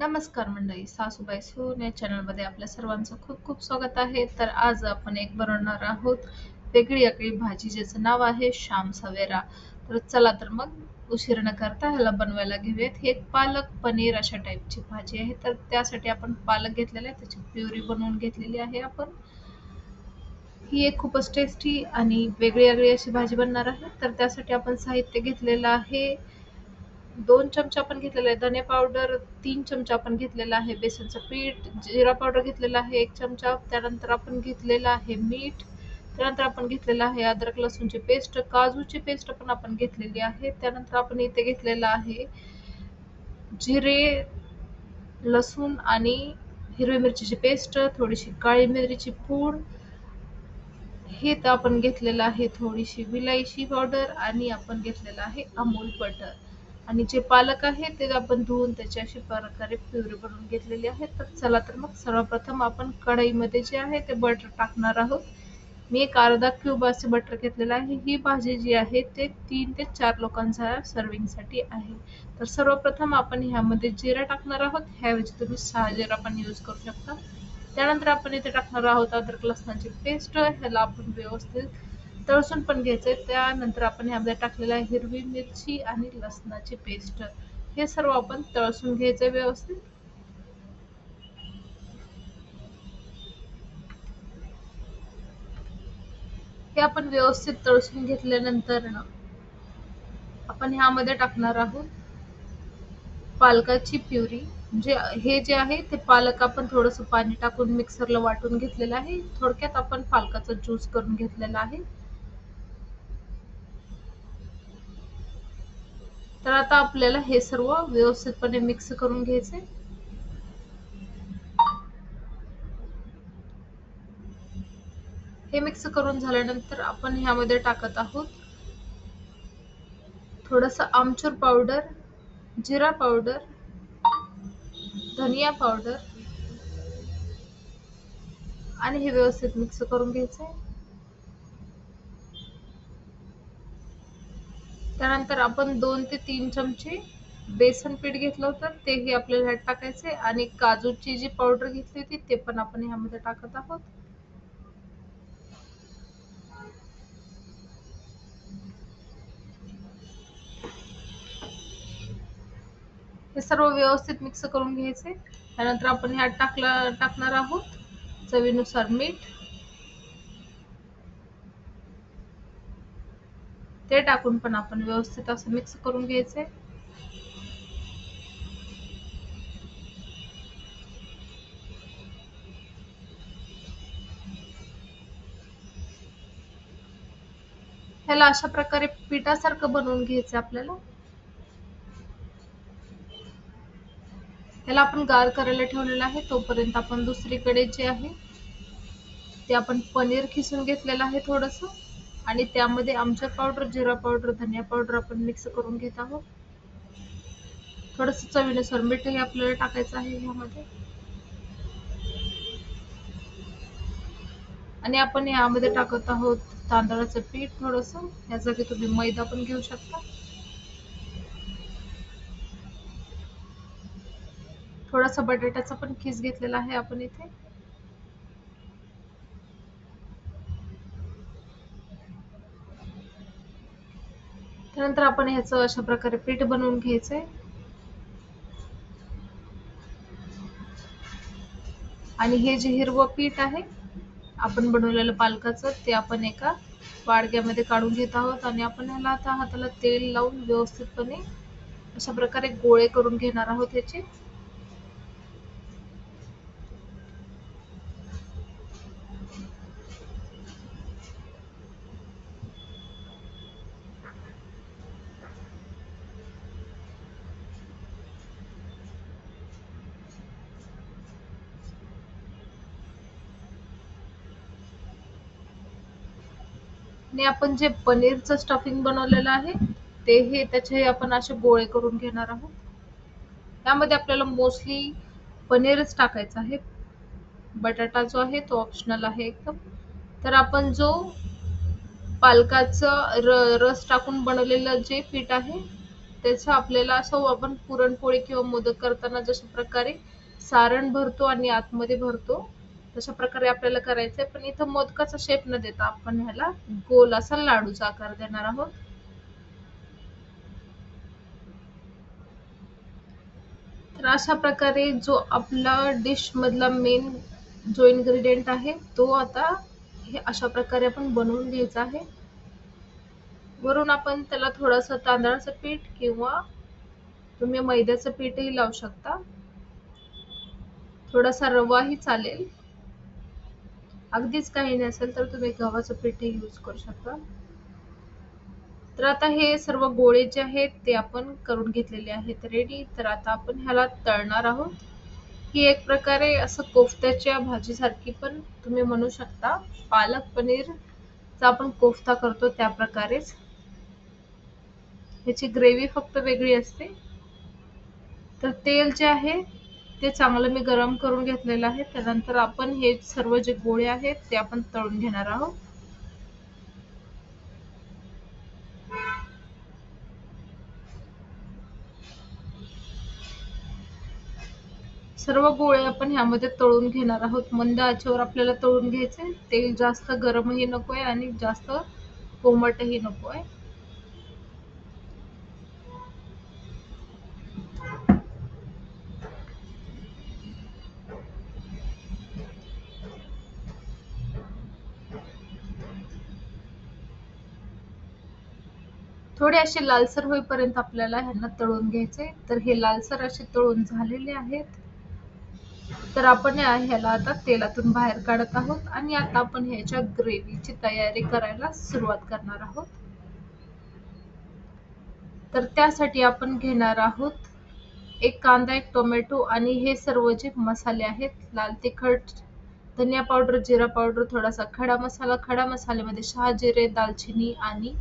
नमस्कार मंडळी सासूबाई सून या चॅनलमध्ये आपल्या सर्वांचं खूप खूप स्वागत आहे. तर आज आपण एक बनवणार आहोत वेगळी आगळी भाजी ज्याचं नाव आहे श्याम सवेरा. तर चला तर मग उशीर न करता ह्याला बनवायला घेऊयात. हे एक पालक पनीर अशा टाईपची भाजी आहे. तर त्यासाठी आपण पालक घेतलेला आहे त्याची प्युरी बनवून घेतलेली आहे आपण. ही एक खूपच टेस्टी आणि वेगळी वेगळी अशी भाजी बनणार आहे. तर त्यासाठी आपण साहित्य घेतलेलं आहे. दोन चमचा आपण घेतलेला आहे. धने पावडर तीन चमचा आपण घेतलेला आहे. बेसनचं पीठ जिरा पावडर घेतलेला आहे एक चमचा. त्यानंतर आपण घेतलेला आहे मीठ. त्यानंतर आपण घेतलेला आहे अद्रक लसूणची पेस्ट. काजूची पेस्ट पण आपण घेतलेली आहे. त्यानंतर आपण इथे घेतलेला आहे जिरे लसूण आणि हिरवी मिरचीची पेस्ट थोडीशी काळी मिरची पूड. हे तर आपण घेतलेलं आहे थोडीशी विलायची पावडर आणि आपण घेतलेलं आहे अमूल बटर आणि जे पालक आहे ते आपण धुवून त्याची अशी प्रकारे प्युरी बनवून घेतलेली आहे तर चला तर मग सर्वप्रथम आपण कढईमध्ये जे आहे ते बटर टाकणार आहोत. मी एक अर्धा क्यूब असे बटर घेतलेलं आहे. ही भाजी जी आहे ते तीन ते चार लोकांच्या सर्विंगसाठी आहे. तर सर्वप्रथम आपण ह्यामध्ये जिरा टाकणार आहोत. ह्याऐवजी तुम्ही सहा जिरा पण यूज करू शकता. त्यानंतर आपण इथे टाकणार आहोत अद्रक लसणाची पेस्ट. ह्याला आपण व्यवस्थित तळसून पण घ्यायचंय. त्यानंतर आपण ह्यामध्ये टाकलेलं आहे हिरवी मिरची आणि लसणाची पेस्ट. हे सर्व आपण तळसून घ्यायचंय व्यवस्थित. हे आपण व्यवस्थित तळसून घेतल्यानंतर ना आपण ह्यामध्ये टाकणार आहोत पालकाची प्युरी. म्हणजे हे जे आहे ते पालक आपण थोडंसं पाणी टाकून मिक्सरला वाटून घेतलेलं आहे. थोडक्यात आपण पालकाचा ज्यूस करून घेतलेला आहे. तर आता आपल्याला हे सर्व व्यवस्थितपणे मिक्स करून घ्यायचे. हे मिक्स करून झाल्यानंतर आपण ह्यामध्ये टाकत आहोत थोडस आमचूर पावडर जिरा पावडर धनिया पावडर आणि हे व्यवस्थित मिक्स करून घ्यायचंय. त्यानंतर आपण दोन ते तीन चमचे बेसन पीठ घेतलं होतं तेही आपल्याला ह्यात टाकायचे आणि काजूची जी पावडर घेतली होती ते पण आपण ह्यामध्ये टाकत आहोत. हे सर्व व्यवस्थित मिक्स करून घ्यायचे. त्यानंतर आपण ह्यात टाकला टाकणार आहोत चवीनुसार मीठ. ते टाकून पण आपण व्यवस्थित असं मिक्स करून घ्यायचंय. ह्याला अशा प्रकारे पिठासारखं बनवून घ्यायचं आपल्याला. ह्याला आपण गार करायला ठेवलेलं आहे तोपर्यंत आपण दुसरीकडे जे आहे ते आपण पनीर खिसून घेतलेलं आहे थोडंसं. आणि त्यामध्ये आमच्या पावडर जिरा पावडर धनिया पावडर आपण मिक्स करून घेत आहोत. थोडस चवीनुसार मीठही आपल्याला टाकायचं आहे ह्यामध्ये आणि आपण यामध्ये टाकत आहोत तांदळाचं पीठ थोडस. या जागी तुम्ही मैदा पण घेऊ शकता. थोडासा बटाट्याचा पण खीस घेतलेला आहे आपण इथे. त्यानंतर आपण ह्याचं अशा प्रकारे पीठ बनवून घ्यायचंय. आणि हे जे हिरवं पीठ आहे आपण बनवलेलं पालकाचं ते आपण एका वाडग्यामध्ये काढून घेत आहोत आणि आपण ह्याला आता हाताला तेल लावून व्यवस्थितपणे अशा प्रकारे गोळे करून घेणार आहोत ह्याचे. आणि आपण जे पनीरचं स्टफिंग बनवलेलं आहे ते हे त्याचे आपण असे गोळे करून घेणार आहोत. त्यामध्ये आपल्याला मोस्टली पनीरच टाकायचं आहे. बटाटा जो आहे तो ऑप्शनल आहे एकदम. तर आपण जो पालकाचं र रस टाकून बनवलेलं जे पीठ आहे त्याचं आपल्याला असं आपण पुरणपोळी किंवा मोदक करताना जशा प्रकारे सारण भरतो आणि आतमध्ये भरतो तशा प्रकारे आपल्याला करायचंय. पण इथं मोदकाचा शेप न देता आपण ह्याला गोल असा लाडूचा आकार देणार आहोत. तर अशा प्रकारे जो आपला डिश मधला मेन जो इन्ग्रेडियंट आहे तो आता हे अशा प्रकारे आपण बनवून घ्यायचा आहे. वरून आपण त्याला थोडंसं तांदळाचं पीठ किंवा तुम्ही मैद्याचं पीठही लावू शकता. थोडासा रवाही चालेल. अगदीच काही नसेल तर तुम्ही गव्हाचं पीठ यूज करू शकता. तर आता हे सर्व गोळे जे आहेत ते आपण करून घेतलेले आहेत रेडी तर आता आपण ह्याला तळणार आहोत. ही एक प्रकारे असं कोफ्त्याच्या भाजीसारखी पण तुम्ही म्हणू शकता. पालक पनीरचा आपण कोफ्ता करतो त्या प्रकारेच. ह्याची ग्रेव्ही फक्त वेगळी असते. तर तेल जे आहे ते चांगलं मी गरम करून घेतलेलं आहे. त्यानंतर आपण हे सर्व जे गोळे आहेत ते आपण तळून घेणार आहोत. सर्व गोळे आपण ह्यामध्ये तळून घेणार आहोत. मंद आचेवर आपल्याला तळून घ्यायचे तेल जास्त गरमही नको आहे आणि जास्त कोमटही नको आहे थोडे असे लालसर होईपर्यंत आपल्याला ह्यांना तळून घ्यायचे. तर हे लालसर असे तळून झालेले आहेत. तर आपण ह्याला आता तेलातून बाहेर काढत आहोत आणि आता आपण ह्याच्या ग्रेव्हीची तयारी करायला सुरुवात करणार आहोत. तर त्यासाठी आपण घेणार आहोत एक कांदा एक टोमॅटो आणि हे सर्व जे मसाले आहेत लाल तिखट धनिया पावडर जिरा पावडर थोडासा खडा मसाला. खडा मसाल्यामध्ये शहा जिरे दालचिनी आणि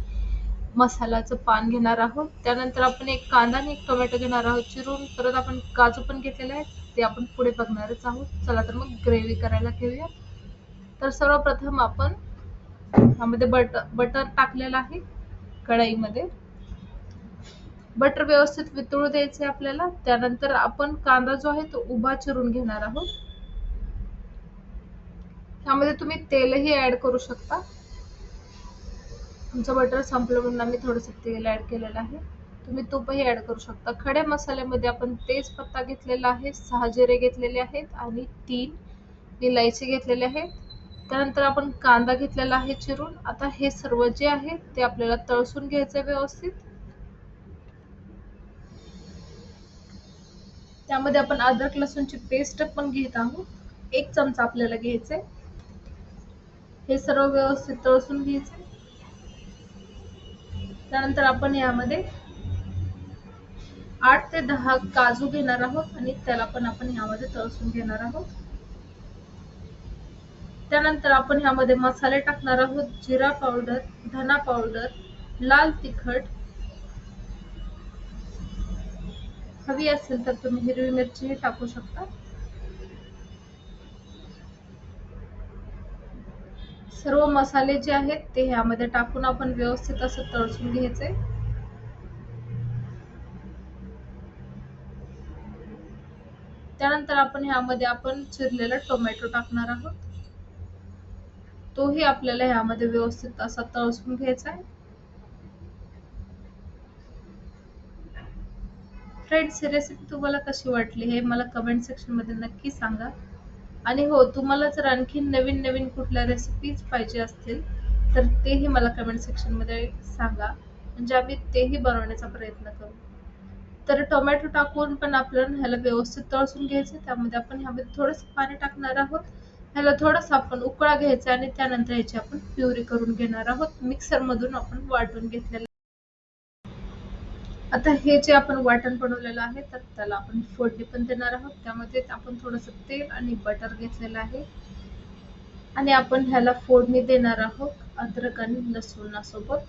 मसाल्याचं पान घेणार आहोत. त्यानंतर आपण एक कांदा आणि एक टोमॅटो घेणार आहोत. चिरून परत आपण काजू पण घेतलेले आहेत. ते आपण पुढे बघणारच आहोत. चला तर मग ग्रेव्ही करायला घेऊया. तर सर्वप्रथम आपण ह्यामध्ये बटर बटर टाकलेलं आहे कढईमध्ये. बटर व्यवस्थित वितळू द्यायचे आपल्याला. त्यानंतर आपण कांदा जो आहे तो उभा चिरून घेणार आहोत. त्यामध्ये तुम्ही तेलही ऍड करू शकता. तुमचं बटर संपलं म्हणून आम्ही थोडंसं तेल ऍड केलेलं आहे. तुम्ही तूपही ऍड करू शकता. खड्या मसाल्यामध्ये आपण तेजपत्ता घेतलेला आहे सहा जिरे घेतलेले आहेत आणि तीन इलायची घेतलेले आहेत. त्यानंतर आपण कांदा घेतलेला आहे चिरून. आता हे सर्व जे आहे ते आपल्याला तळसून घ्यायचं व्यवस्थित. त्यामध्ये आपण अद्रक लसूणची पेस्ट पण घेत आहोत. एक चमचा आपल्याला घ्यायचा आहे हे सर्व व्यवस्थित तळसून घ्यायचे त्यानंतर आपण यामध्ये आठ ते दहा काजू घेणार आहोत आणि त्याला पण आपण यामध्ये तळसून घेणार आहोत. त्यानंतर आपण ह्यामध्ये मसाले टाकणार आहोत जिरा पावडर धना पावडर लाल तिखट. हवी असेल तर तुम्ही हिरवी मिरची टाकू शकता. सर्व मसाले जे आहेत ते ह्यामध्ये टाकून आपण व्यवस्थित असं तळसून घ्यायचे. त्यानंतर आपण ह्यामध्ये आपण चिरलेला टोमॅटो टाकणार आहोत. तोही आपल्याला ह्यामध्ये व्यवस्थित असा तळसून घ्यायचा आहे. फ्रेंड्स ही रेसिपी तुम्हाला कशी वाटली हे मला कमेंट सेक्शनमध्ये नक्की सांगा. आणि हो तुम्हाला जर आणखी नवीन नवीन कुठल्या रेसिपीज पाहिजे असतील तर तेही मला कमेंट सेक्शनमध्ये सांगा. म्हणजे आम्ही तेही बनवण्याचा प्रयत्न करू. तर टोमॅटो टाकून पण आपल्याला ह्याला व्यवस्थित तळसून घ्यायचं त्यामध्ये आपण ह्यामध्ये थोडंसं पाणी टाकणार आहोत. ह्याला थोडंसं आपण उकळा घ्यायचा आणि त्यानंतर ह्याची आपण प्युरी करून घेणार आहोत. मिक्सर मधून आपण वाटून घेतलेलं आता हे जे आपण वाटण बनवलेलं आहे तर त्याला आपण फोडणी पण देणार आहोत. त्यामध्ये आपण थोडस तेल आणि बटर घेतलेलं आहे. आणि आपण ह्याला फोडणी देणार आहोत अद्रक आणि लसूणासोबत.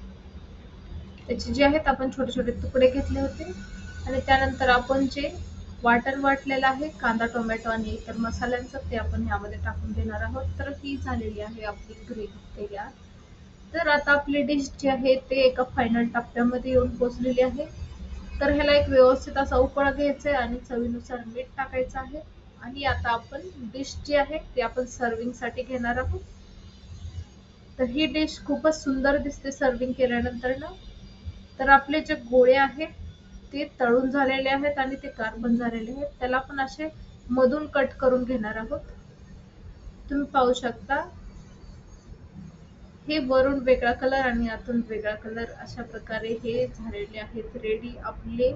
त्याचे जे आहेत आपण छोटे छोटे तुकडे घेतले होते. आणि त्यानंतर आपण जे वाटण वाटलेलं आहे कांदा टोमॅटो आणि इतर मसाल्यांचं ते आपण ह्यामध्ये टाकून देणार आहोत. तर ही झालेली आहे आपली ग्रेव्ही तयार. तर आता आपली डिश जी आहे ते एका फायनल टप्प्यामध्ये येऊन पोचलेली आहे. तर ह्याला एक व्यवस्थित असा उकळा घ्यायचा आहे आणि चवीनुसार मीठ टाकायचं आहे. आणि आता आपण डिश जी आहे ती आपण सर्विंगसाठी घेणार आहोत. तर ही डिश खूपच सुंदर दिसते सर्विंग केल्यानंतर ना. तर आपले जे गोळे आहेत ते तळून झालेले आहेत आणि ते कार्बन झालेले आहेत. त्याला आपण असे मधून कट करून घेणार आहोत. तुम्ही पाहू शकता. हे वरून वेगळा कलर आणि आतून वेगळा कलर अशा प्रकारे हे झालेले आहेत. रेडी आपले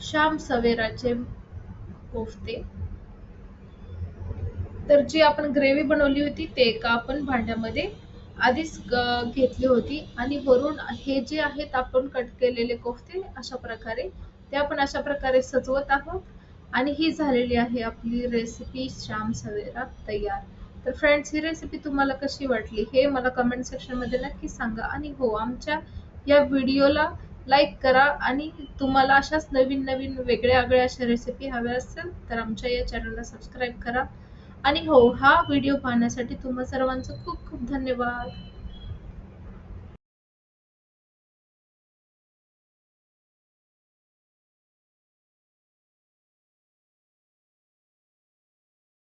श्याम सवेराचे कोफ्ते. तर जी आपण ग्रेव्ही बनवली होती ते एका आपण भांड्यामध्ये आधीच घेतली होती. आणि वरून हे जे आहेत आपण कट केलेले कोफ्ते अशा प्रकारे ते आपण अशा प्रकारे सजवत आहोत. आणि ही झालेली आहे आपली रेसिपी श्याम सवेरा तयार. तर फ्रेंड्स ही रेसिपी तुम्हाला कशी वाटली? हे मला कमेंट सेक्शनमध्ये नक्की सांगा. आणि हो आमच्या या व्हिडिओला लाईक करा. आणि तुम्हाला अशाच नवीन नवीन वेगळ्या वेगळ्या अशा रेसिपी हव्या असतील तर आमच्या या चॅनलला सबस्क्राईब करा. आणि हो हा व्हिडिओ पाहण्यासाठी तुम्हा सर्वांचं खूप खूप धन्यवाद.